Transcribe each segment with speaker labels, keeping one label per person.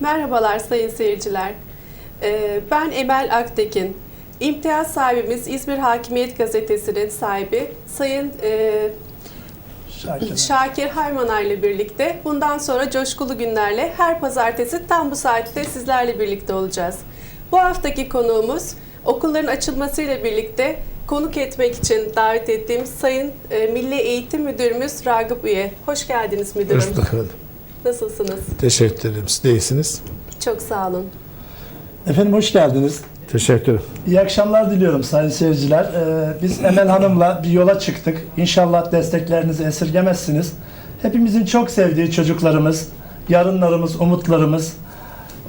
Speaker 1: Merhabalar sayın seyirciler. Ee, Ben Emel Aktekin. İmtiyaz sahibimiz İzmir Hakimiyet Gazetesi'nin sahibi Sayın e,
Speaker 2: Şakir.
Speaker 1: Şakir Haymanar ile birlikte bundan sonra coşkulu günlerle her pazartesi tam bu saatte sizlerle birlikte olacağız. Bu haftaki konuğumuz okulların açılmasıyla birlikte konuk etmek için davet ettiğimiz Sayın e, Milli Eğitim Müdürümüz Ragıp Üye. Hoş geldiniz müdürüm.
Speaker 2: Hoş bulduk.
Speaker 1: Nasılsınız?
Speaker 2: Teşekkür ederim. Siz de iyisiniz.
Speaker 1: Çok sağ olun.
Speaker 3: Efendim hoş geldiniz.
Speaker 2: Teşekkür ederim.
Speaker 3: İyi akşamlar diliyorum sayın seyirciler. Ee, biz Emel Hanım'la bir yola çıktık. İnşallah desteklerinizi esirgemezsiniz. Hepimizin çok sevdiği çocuklarımız, yarınlarımız, umutlarımız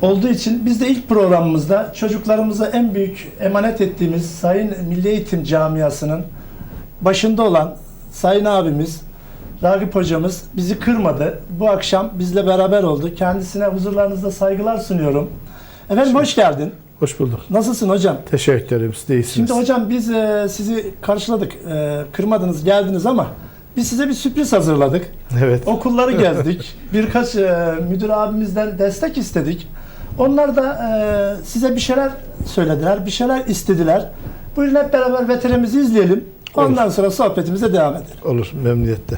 Speaker 3: olduğu için biz de ilk programımızda çocuklarımıza en büyük emanet ettiğimiz Sayın Milli Eğitim Camiası'nın başında olan Sayın abimiz, Ragıp hocamız bizi kırmadı. Bu akşam bizle beraber oldu. Kendisine huzurlarınızda saygılar sunuyorum. Efendim hoş geldin.
Speaker 2: Hoş bulduk.
Speaker 3: Nasılsın hocam?
Speaker 2: Teşekkür ederim. Siz de iyisiniz.
Speaker 3: Şimdi hocam biz e, sizi karşıladık. E, kırmadınız, geldiniz ama biz size bir sürpriz hazırladık.
Speaker 2: Evet.
Speaker 3: Okulları gezdik. Birkaç e, müdür abimizden destek istedik. Onlar da e, size bir şeyler söylediler, bir şeyler istediler. Buyurun hep beraber veterimizi izleyelim. Ondan sonra sohbetimize devam edelim.
Speaker 2: Olur. Memnuniyetle.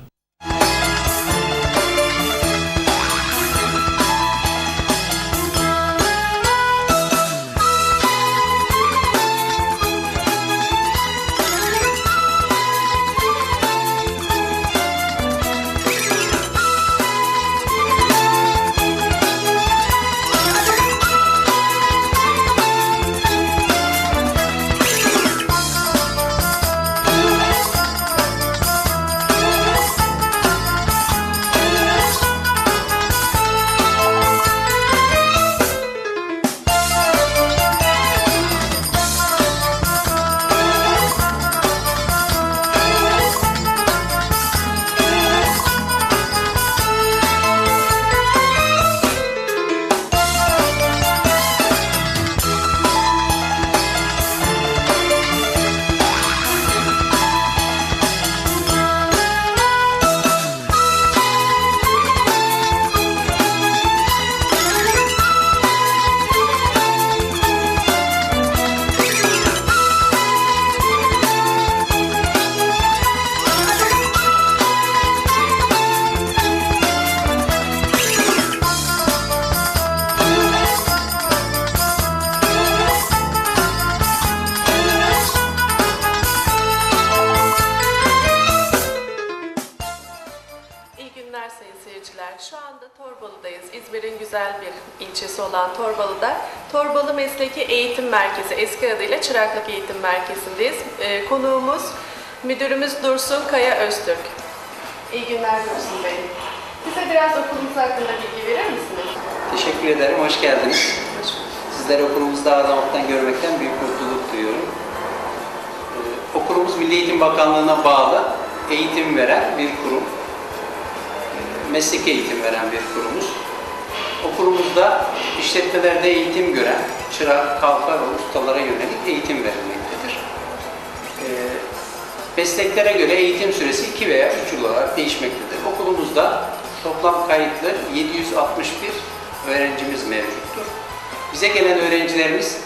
Speaker 1: Mesleki Eğitim Merkezi, eski adıyla Çıraklık Eğitim Merkezi'ndeyiz. Ee, konuğumuz müdürümüz Dursun Kaya Öztürk. İyi günler Dursun Bey. Bize biraz okulumuz hakkında bilgi verir misiniz?
Speaker 4: Teşekkür ederim, hoş geldiniz. Sizleri okulumuzda ağırlamaktan görmekten büyük mutluluk duyuyorum. Ee, okulumuz Milli Eğitim Bakanlığı'na bağlı eğitim veren bir kurum. Ee, meslek eğitim veren bir kurumuz. Okulumuzda işletmelerde eğitim gören çırak, kalfa ve ustalara yönelik eğitim verilmektedir. Ee, mesleklere göre eğitim süresi 2 veya 3 yıl olarak değişmektedir. Okulumuzda toplam kayıtlı 761 öğrencimiz mevcuttur. Bize gelen öğrencilerimiz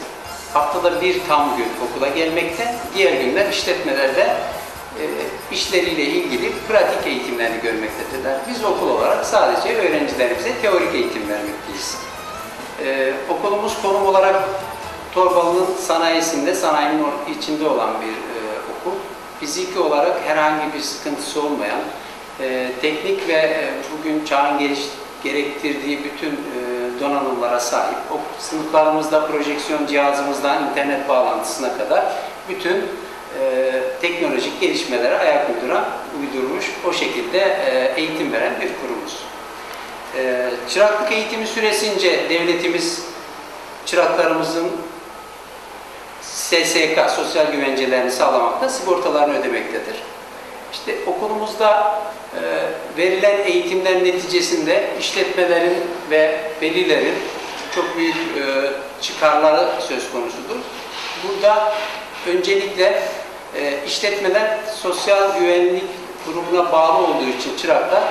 Speaker 4: haftada bir tam gün okula gelmekte, diğer günler işletmelerde e, işleriyle ilgili pratik eğitimlerini görmektedirler. Biz okul olarak sadece öğrencilerimize teorik eğitim vermekteyiz. Ee, okulumuz konum olarak Torbalı'nın sanayisinde, sanayinin içinde olan bir e, okul. Fiziki olarak herhangi bir sıkıntısı olmayan, e, teknik ve e, bugün çağın geliş gerektirdiği bütün e, donanımlara sahip. O sınıflarımızda projeksiyon cihazımızdan internet bağlantısına kadar bütün e, teknolojik gelişmelere ayak uyduran, uydurmuş, o şekilde e, eğitim veren bir kurumuz. Ee, çıraklık eğitimi süresince devletimiz çıraklarımızın SSK, sosyal güvencelerini sağlamakta, sigortalarını ödemektedir. İşte okulumuzda e, verilen eğitimler neticesinde işletmelerin ve velilerin çok büyük e, çıkarları söz konusudur. Burada öncelikle e, işletmeler sosyal güvenlik kurumuna bağlı olduğu için çıraklar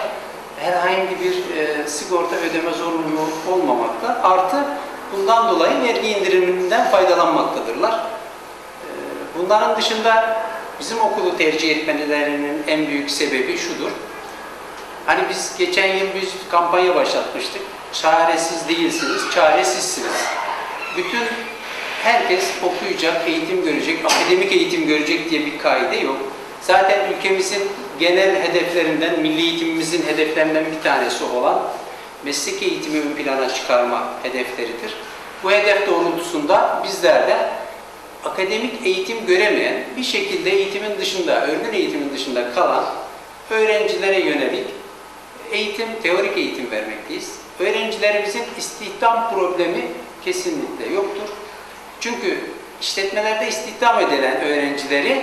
Speaker 4: herhangi bir e, sigorta ödeme zorunluluğu olmamakta. Artı bundan dolayı vergi indiriminden faydalanmaktadırlar. E, bunların dışında bizim okulu tercih etmelerinin en büyük sebebi şudur. Hani biz geçen yıl bir kampanya başlatmıştık. Çaresiz değilsiniz, çaresizsiniz. Bütün herkes okuyacak, eğitim görecek, akademik eğitim görecek diye bir kaide yok. Zaten ülkemizin genel hedeflerinden, milli eğitimimizin hedeflerinden bir tanesi olan meslek eğitimi ön plana çıkarma hedefleridir. Bu hedef doğrultusunda bizler de akademik eğitim göremeyen, bir şekilde eğitimin dışında, örgün eğitimin dışında kalan öğrencilere yönelik eğitim, teorik eğitim vermekteyiz. Öğrencilerimizin istihdam problemi kesinlikle yoktur. Çünkü işletmelerde istihdam edilen öğrencileri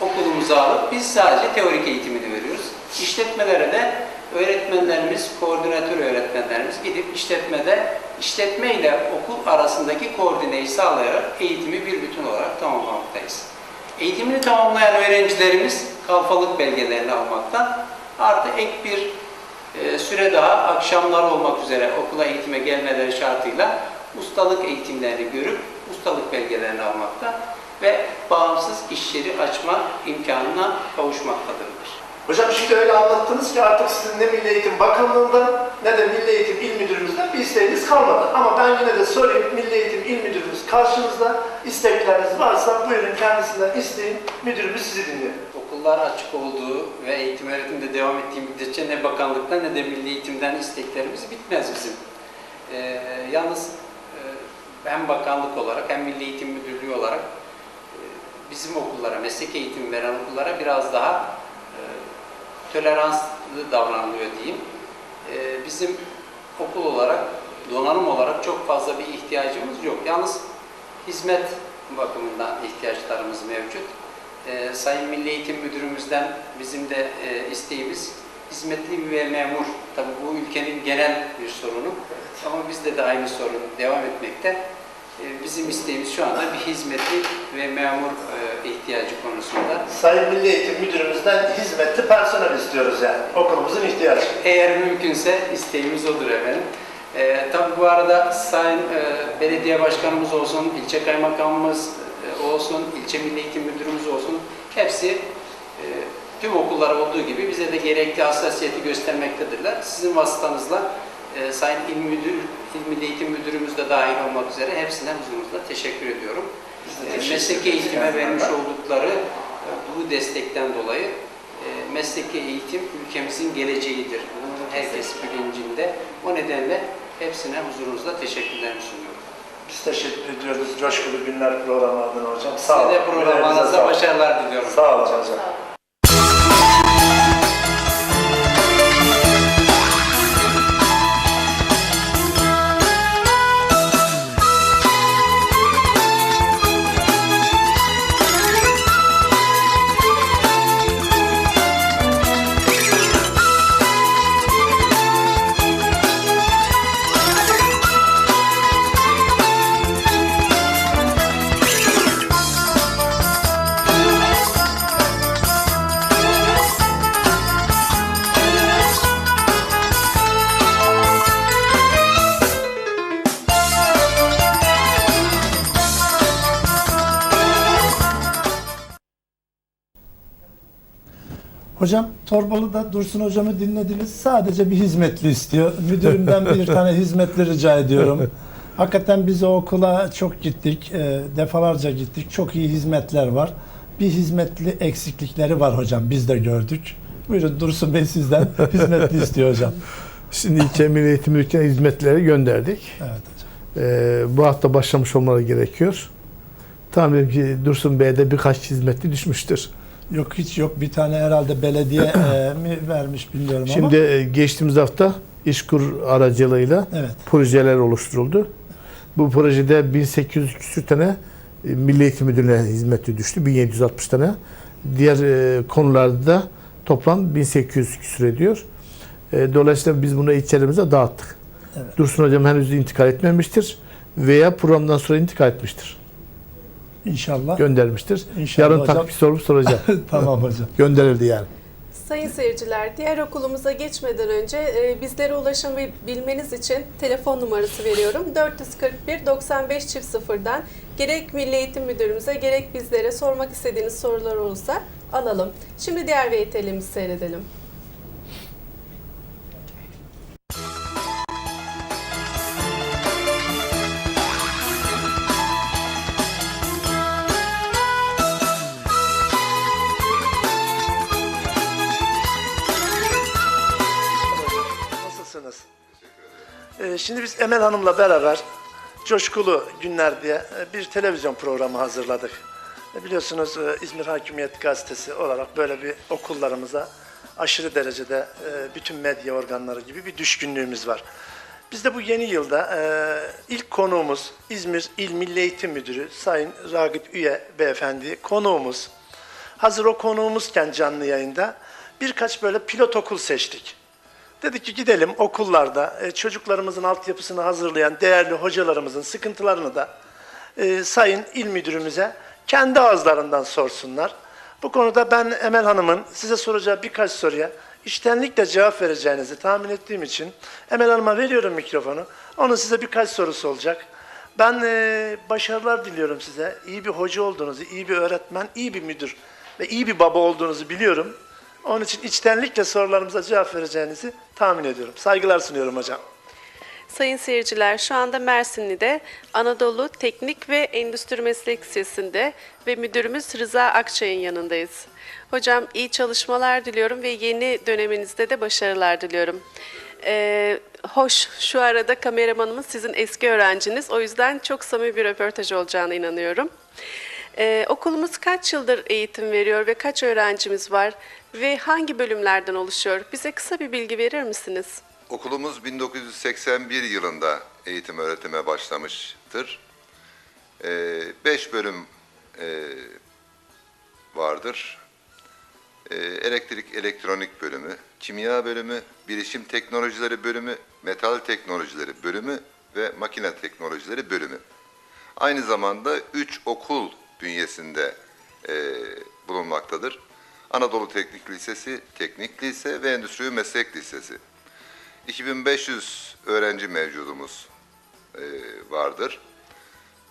Speaker 4: okulumuza alıp biz sadece teorik eğitimini veriyoruz. İşletmelere de öğretmenlerimiz, koordinatör öğretmenlerimiz gidip işletmede işletme ile okul arasındaki koordineyi sağlayarak eğitimi bir bütün olarak tamamlamaktayız. Eğitimini tamamlayan öğrencilerimiz kalfalık belgelerini almakta. Artı ek bir e, süre daha akşamlar olmak üzere okula eğitime gelmeleri şartıyla ustalık eğitimlerini görüp ustalık belgelerini almakta ve bağımsız iş yeri açma imkanına kavuşmaktadırlar.
Speaker 3: Hocam şimdi öyle anlattınız ki artık sizin ne Milli Eğitim Bakanlığı'ndan ne de Milli Eğitim İl Müdürümüzden bir isteğiniz kalmadı. Ama ben yine de sorayım, Milli Eğitim İl Müdürümüz karşınızda istekleriniz varsa buyurun kendisinden isteyin, müdürümüz sizi dinliyor.
Speaker 4: Okullar açık olduğu ve eğitim öğretimde devam ettiği müddetçe ne bakanlıktan ne de milli eğitimden isteklerimiz bitmez bizim. Ee, yalnız e, hem bakanlık olarak hem milli eğitim müdürlüğü olarak bizim okullara, meslek eğitimi veren okullara biraz daha e, toleranslı davranılıyor diyeyim. E, bizim okul olarak, donanım olarak çok fazla bir ihtiyacımız yok. Yalnız hizmet bakımından ihtiyaçlarımız mevcut. Ee, Sayın Milli Eğitim Müdürümüzden bizim de e, isteğimiz hizmetli bir memur. Tabii bu ülkenin genel bir sorunu ama bizde de aynı sorun devam etmekte. Ee, bizim isteğimiz şu anda bir hizmetli ve memur e, ihtiyacı konusunda.
Speaker 3: Sayın Milli Eğitim Müdürümüzden hizmetli personel istiyoruz yani. Okulumuzun ihtiyacı.
Speaker 4: Eğer mümkünse isteğimiz odur efendim. Ee, tabii bu arada Sayın e, Belediye Başkanımız olsun, ilçe kaymakamımız e, olsun, ilçe milli eğitim müdürümüz olsun, hepsi e, tüm okullar olduğu gibi bize de gerekli hassasiyeti göstermektedirler. Sizin vasıtanızla e, Sayın İl Müdür, İl Milli Eğitim Müdürümüz de dahil olmak üzere hepsine huzurunuzda teşekkür ediyorum.
Speaker 3: De
Speaker 4: E, mesleki eğitime vermiş oldukları e, bu destekten dolayı e, mesleki eğitim ülkemizin geleceğidir. Bunun herkes bilincinde. O nedenle hepsine huzurunuzda teşekkürlerimi sunuyorum.
Speaker 3: Biz teşekkür ediyoruz Coşkulu Günler programı adına hocam. Sağ
Speaker 4: Size
Speaker 3: olun.
Speaker 4: de
Speaker 3: Yüreğinize
Speaker 4: programlarınızda
Speaker 3: sağlık.
Speaker 4: başarılar diliyorum.
Speaker 3: Sağ olun hocam.
Speaker 1: Sağ olun.
Speaker 5: Hocam Torbalı'da Dursun hocamı dinlediniz. Sadece bir hizmetli istiyor. Müdürümden bir tane hizmetli rica ediyorum. Hakikaten biz o okula çok gittik. e, defalarca gittik. Çok iyi hizmetler var. Bir hizmetli eksiklikleri var hocam. Biz de gördük. Buyurun Dursun Bey sizden hizmetli istiyor hocam.
Speaker 2: Şimdi ilçe Milli Eğitim Müdürlüğü'ne hizmetleri gönderdik.
Speaker 5: Evet hocam.
Speaker 2: Ee, bu hafta başlamış olmaları gerekiyor. Tahminim ki Dursun Bey'de birkaç hizmetli düşmüştür.
Speaker 5: Yok hiç yok. Bir tane herhalde belediye e, mi vermiş bilmiyorum ama.
Speaker 2: Şimdi e, geçtiğimiz hafta İşkur aracılığıyla
Speaker 5: Evet.
Speaker 2: projeler oluşturuldu. Bu projede 1800 küsür tane e, Milli Eğitim Müdürlüğü'ne hizmeti düştü. 1760 tane. Diğer e, konularda da toplam 1800 küsür ediyor. E, Dolayısıyla biz bunu ilçelerimize dağıttık.
Speaker 5: Evet.
Speaker 2: Dursun Hocam henüz intikal etmemiştir. Veya programdan sonra intikal etmiştir.
Speaker 5: İnşallah.
Speaker 2: Göndermiştir.
Speaker 5: İnşallah
Speaker 2: Yarın
Speaker 5: hocam.
Speaker 2: takip sorup soracağım.
Speaker 5: tamam hocam.
Speaker 2: Gönderildi yani.
Speaker 1: Sayın seyirciler, diğer okulumuza geçmeden önce e, bizlere ulaşabilmeniz için telefon numarası veriyorum. 441 95 çift 0'dan gerek Milli Eğitim Müdürümüze gerek bizlere sormak istediğiniz sorular olursa alalım. Şimdi diğer VTL'imizi seyredelim.
Speaker 3: Şimdi biz Emel Hanım'la beraber Coşkulu Günler diye e, bir televizyon programı hazırladık. E, Biliyorsunuz e, İzmir Hakimiyet Gazetesi olarak böyle bir okullarımıza aşırı derecede bütün medya organları gibi bir düşkünlüğümüz var. Biz de bu yeni yılda ilk konuğumuz İzmir İl Milli Eğitim Müdürü Sayın Ragıp Üye Beyefendi konuğumuz. Hazır o konuğumuzken canlı yayında birkaç böyle pilot okul seçtik. Dedik ki gidelim okullarda e, çocuklarımızın altyapısını hazırlayan değerli hocalarımızın sıkıntılarını da e, Sayın İl Müdürümüze kendi ağızlarından sorsunlar. Bu konuda ben Emel Hanım'ın size soracağı birkaç soruya içtenlikle cevap vereceğinizi tahmin ettiğim için Emel Hanım'a veriyorum mikrofonu. Onun size birkaç sorusu olacak. Ben e, başarılar diliyorum size. İyi bir hoca olduğunuzu, iyi bir öğretmen, iyi bir müdür ve iyi bir baba olduğunuzu biliyorum. Onun için içtenlikle sorularımıza cevap vereceğinizi tahmin ediyorum. Saygılar sunuyorum hocam.
Speaker 1: Sayın seyirciler, şu anda Mersinli'de Anadolu Teknik ve Endüstri Meslek Lisesi'nde ve müdürümüz Rıza Akçay'ın yanındayız. Hocam iyi çalışmalar diliyorum ve yeni döneminizde de başarılar diliyorum. Ee, hoş, şu arada kameramanımız sizin eski öğrenciniz. O yüzden çok samimi bir röportaj olacağına inanıyorum. Ee, okulumuz kaç yıldır eğitim veriyor ve kaç öğrencimiz var ve hangi bölümlerden oluşuyor? Bize kısa bir bilgi verir misiniz?
Speaker 6: Okulumuz 1981 yılında eğitim öğretime başlamıştır. 5 bölüm e, vardır. E, elektrik elektronik bölümü, kimya bölümü, bilişim teknolojileri bölümü, metal teknolojileri bölümü ve makine teknolojileri bölümü. Aynı zamanda 3 okul bünyesinde e, bulunmaktadır. Anadolu Teknik Lisesi, Teknik Lise ve Endüstri Meslek Lisesi. 2500 öğrenci mevcudumuz e, vardır.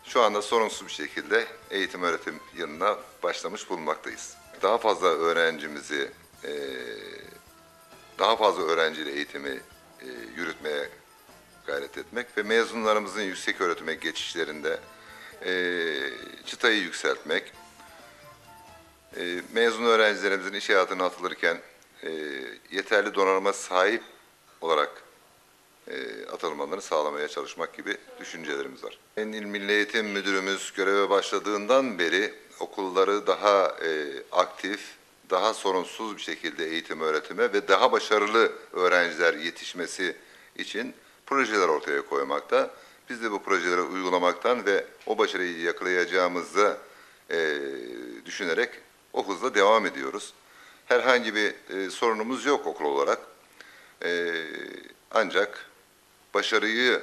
Speaker 6: Şu anda sorunsuz bir şekilde eğitim öğretim yılına başlamış bulunmaktayız. Daha fazla öğrencimizi, e, daha fazla öğrenciyle eğitimi e, yürütmeye gayret etmek ve mezunlarımızın yüksek öğretime geçişlerinde e, çıtayı yükseltmek, e, mezun öğrencilerimizin iş hayatına atılırken e, yeterli donanıma sahip olarak e, atılmalarını sağlamaya çalışmak gibi düşüncelerimiz var. En İl Milli Eğitim Müdürümüz göreve başladığından beri okulları daha e, aktif, daha sorunsuz bir şekilde eğitim öğretime ve daha başarılı öğrenciler yetişmesi için projeler ortaya koymakta. Biz de bu projeleri uygulamaktan ve o başarıyı yakalayacağımızı e, düşünerek o hızla devam ediyoruz. Herhangi bir e, sorunumuz yok okul olarak. E, ancak başarıyı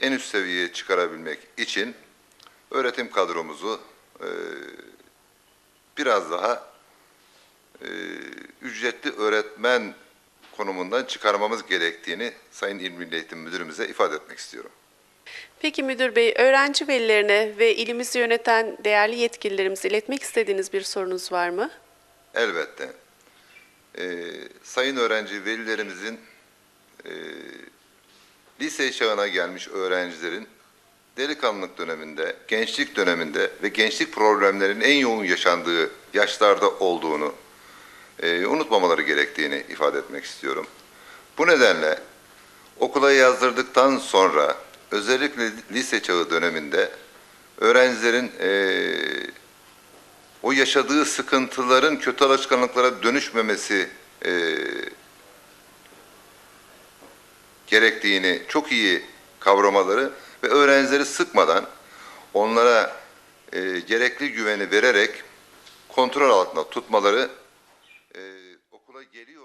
Speaker 6: en üst seviyeye çıkarabilmek için öğretim kadromuzu e, biraz daha e, ücretli öğretmen konumundan çıkarmamız gerektiğini Sayın İl Milli Eğitim Müdürümüze ifade etmek istiyorum.
Speaker 1: Peki müdür bey, öğrenci velilerine ve ilimizi yöneten değerli yetkililerimize iletmek istediğiniz bir sorunuz var mı?
Speaker 6: Elbette. Ee, sayın öğrenci velilerimizin e, lise çağına gelmiş öğrencilerin delikanlılık döneminde, gençlik döneminde ve gençlik problemlerinin en yoğun yaşandığı yaşlarda olduğunu e, unutmamaları gerektiğini ifade etmek istiyorum. Bu nedenle okula yazdırdıktan sonra özellikle lise çağı döneminde öğrencilerin e, o yaşadığı sıkıntıların kötü alışkanlıklara dönüşmemesi e, gerektiğini çok iyi kavramaları ve öğrencileri sıkmadan onlara e, gerekli güveni vererek kontrol altında tutmaları e, okula geliyor